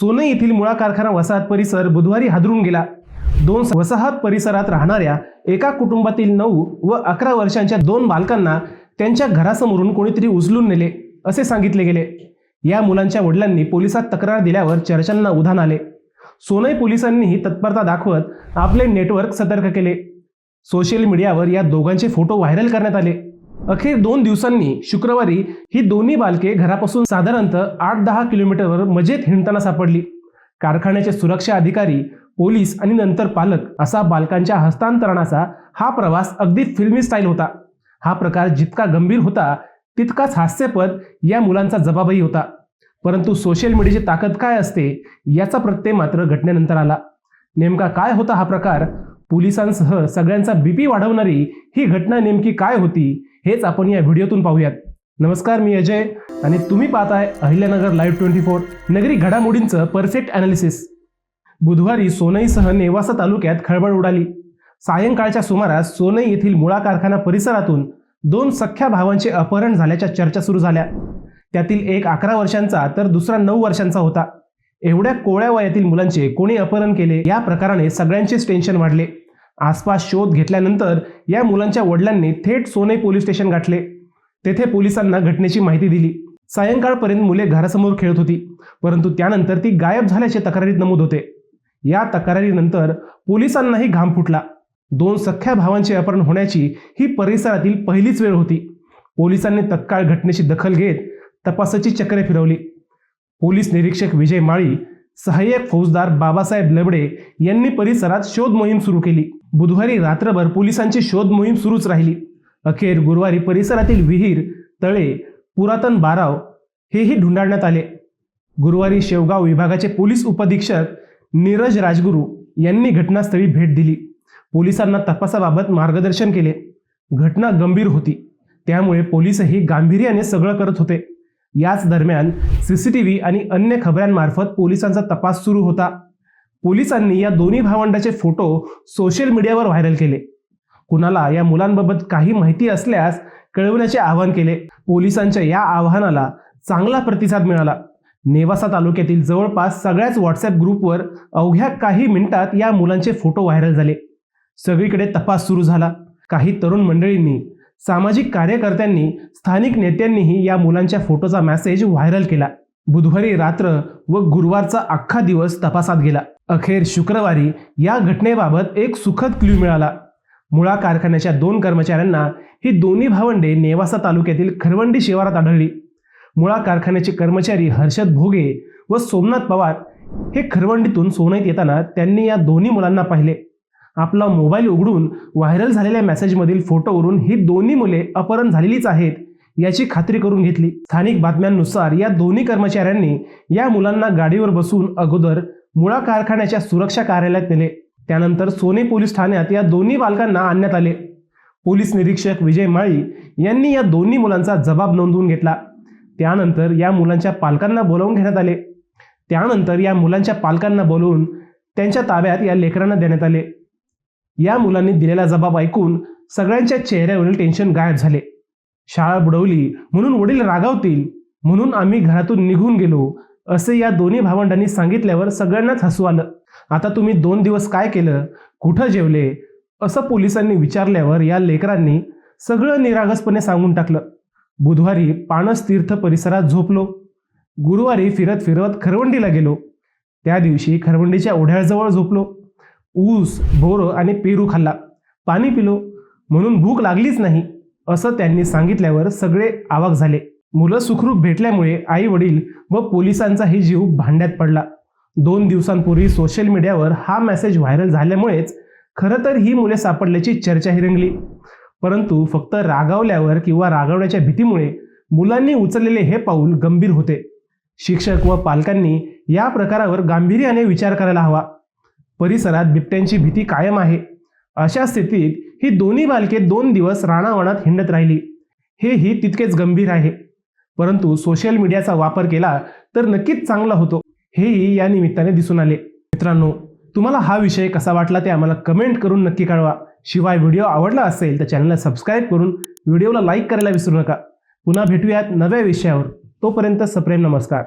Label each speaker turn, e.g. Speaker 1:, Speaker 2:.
Speaker 1: सोनई येथील मुळा कारखाना वसाहत परिसर बुधवारी हादरून गेला. दोन वसाहत परिसरात राहणाऱ्या एका कुटुंबातील नऊ व अकरा वर्षांच्या दोन बालकांना त्यांच्या घरासमोरून कोणीतरी उचलून नेले असे सांगितले गेले. या मुलांच्या वडिलांनी पोलिसात तक्रार दिल्यावर चर्चांना उधाण आले. सोनई पोलिसांनीही तत्परता दाखवत आपले नेटवर्क सतर्क केले. सोशल मीडियावर या दोघांचे फोटो व्हायरल करण्यात आले. अखेर दोन दिवसांनी शुक्रवारी ही दोन्ही बालके घरापासून साधारणतः आठ दहा किलोमीटरवर मजेत हिंडताना सापडली. कारखान्याचे सुरक्षा अधिकारी पोलीस आणि नंतर पालक असा बालकांच्या हस्तांतरणाचा हा प्रवास अगदी फिल्मी स्टाईल होता. हा प्रकार जितका गंभीर होता तितकाच हास्यपद या मुलांचा जबाबही होता. परंतु सोशल मीडियाची ताकद काय असते याचा प्रत्यय मात्र घटनेनंतर आला. नेमका काय होता हा प्रकार पोलिसांसह सगळ्यांचा बीपी वाढवणारी ही घटना नेमकी काय होती हेच आपण या व्हिडिओतून पाहूयात. नमस्कार मी अजय आणि तुम्ही पाहताय अहिल्यानगर लाईव्ह ट्वेंटी फोर नगरी घडामोडींचं परफेक्ट अनालिसिस बुधवारी सोनईसह नेवासा तालुक्यात खळबळ उडाली. सायंकाळच्या सुमारास सोनई येथील मुळा कारखाना परिसरातून दोन सख्ख्या भावांचे अपहरण झाल्याच्या चर्चा सुरू झाल्या. त्यातील एक अकरा वर्षांचा तर दुसरा नऊ वर्षांचा होता. एवढ्या कोळ्या वयातील मुलांचे कोणी अपहरण केले या प्रकाराने सगळ्यांचेच टेन्शन वाढले. आसपास शोध घेतल्यानंतर या मुलांच्या वडिलांनी थेट सोनई पोलीस स्टेशन गाठले. तेथे पोलिसांना घटनेची माहिती दिली. सायंकाळपर्यंत मुले घरासमोर खेळत होती. परंतु त्यानंतर ती गायब झाल्याचे तक्रारीत नमूद होते. या तक्रारीनंतर पोलिसांनाही घाम फुटला. दोन सख्ख्या भावांचे अपहरण होण्याची ही परिसरातील पहिलीच वेळ होती. पोलिसांनी तत्काळ घटनेची दखल घेत तपासाची चक्रे फिरवली. पोलीस निरीक्षक विजय माळी सहाय्यक फौजदार बाबासाहेब लबडे यांनी परिसरात शोध मोहीम सुरू केली. बुधवारी रात्रभर पोलिसांची शोध मोहीम सुरूच राहिली. अखेर गुरुवारी परिसरातील विहीर तळे पुरातन बाराव हेही ढुंडाळण्यात आले. गुरुवारी शेवगाव विभागाचे पोलीस उपधीक्षक नीरज राजगुरू यांनी घटनास्थळी भेट दिली. पोलिसांना तपासाबाबत मार्गदर्शन केले. घटना गंभीर होती. त्यामुळे पोलीसही गांभीर्याने सगळं करत होते. याच दरम्यान सीसीटीव्ही आणि अन्य खबरांमार्फत पोलिसांचा तपास सुरू होता. पोलिसांनी या दोन्ही भावंडाचे फोटो सोशल मीडियावर व्हायरल केले. कुणाला या मुलांबाबत काही माहिती असल्यास कळवण्याचे आवाहन केले. पोलिसांच्या या आवाहनाला चांगला प्रतिसाद मिळाला. नेवासा तालुक्यातील जवळपास सगळ्याच व्हॉट्सअप ग्रुपवर अवघ्या काही मिनिटात या मुलांचे फोटो व्हायरल झाले. सगळीकडे तपास सुरू झाला. काही तरुण मंडळींनी सामाजिक कार्यकर्त्यांनी स्थानिक नेत्यांनीही या मुलांच्या फोटोचा मेसेज व्हायरल केला. बुधवारी रात्र व गुरुवारचा अख्खा दिवस तपासात गेला. अखेर शुक्रवारी या घटनेबाबत एक सुखद क्ल्यू मिळाला. मुळा कारखान्याच्या दोन कर्मचाऱ्यांना ही दोन्ही भावंडे नेवासा तालुक्यातील खरवंडी शिवारात आढळली. मुळा कारखान्याचे कर्मचारी हर्षद भोगे व सोमनाथ पवार हे खरवंडीतून सोनईत येताना त्यांनी या दोन्ही मुलांना पाहिले. आपला मोबाईल उघडून व्हायरल झालेल्या मेसेजमधील फोटोवरून ही दोन्ही मुले अपहरण झालेलीच आहेत याची खात्री करून घेतली. स्थानिक बातम्यांनुसार या दोन्ही कर्मचाऱ्यांनी या मुलांना गाडीवर बसून अगोदर मुळा कारखान्याच्या सुरक्षा कार्यालयात नेले. त्यानंतर सोने पोलीस ठाण्यात या दोन्ही बालकांना आणण्यात आले. पोलीस निरीक्षक विजय माळी यांनी या दोन्ही मुलांचा जबाब नोंदवून घेतला. त्यानंतर या मुलांच्या पालकांना बोलावून घेण्यात आले. त्यानंतर या मुलांच्या पालकांना बोलवून त्यांच्या ताब्यात या लेकरांना देण्यात आले. या मुलांनी दिलेला जबाब ऐकून सगळ्यांच्या चेहऱ्यावरील टेन्शन गायब झाले. शाळा बुडवली म्हणून वडील रागावतील म्हणून आम्ही घरातून निघून गेलो असे या दोन्ही भावंडांनी सांगितल्यावर सगळ्यांनाच हसू आलं. आता तुम्ही दोन दिवस काय केलं? कुठं जेवले? असं पोलिसांनी विचारल्यावर या लेकरांनी सगळं निरागसपणे सांगून टाकलं. बुधवारी पाणस तीर्थ परिसरात झोपलो. गुरुवारी फिरत फिरत खरवंडीला गेलो. त्या दिवशी खरवंडीच्या ओढ्याजवळ झोपलो. ऊस बोरं आणि पेरू खाल्ला. पाणी पिलो. म्हणून भूक लागलीच नाही असं त्यांनी सांगितल्यावर सगळे आवाक झाले. मुलं सुखरूप भेटल्यामुळे आई वडील व पोलिसांचाही जीव भांड्यात पडला. दोन दिवसांपूर्वी सोशल मीडियावर हा मेसेज व्हायरल झाल्यामुळेच खरं तर ही मुले सापडल्याची चर्चाही रंगली. परंतु फक्त रागावल्यावर किंवा रागावण्याच्या भीतीमुळे मुलांनी उचललेले हे पाऊल गंभीर होते. शिक्षक व पालकांनी या प्रकारावर गांभीर्याने विचार करायला हवा. परिसरात बिबट्यांची भीती कायम आहे. अशा स्थितीत ही दोन्ही बालके दोन दिवस राणावणात हिंडत राहिली. हेही तितकेच गंभीर आहे. परंतु सोशल मीडियाचा वापर केला तर नक्कीच चांगला होतो. हेही या निमित्ताने दिसून आले. मित्रांनो तुम्हाला हा विषय कसा वाटला ते आम्हाला कमेंट करून नक्की कळवा. शिवाय व्हिडिओ आवडला असेल तर चॅनलला सबस्क्राईब करून व्हिडिओला लाईक करायला विसरू नका. पुन्हा भेटूयात नव्या विषयावर. तोपर्यंत सप्रेम नमस्कार.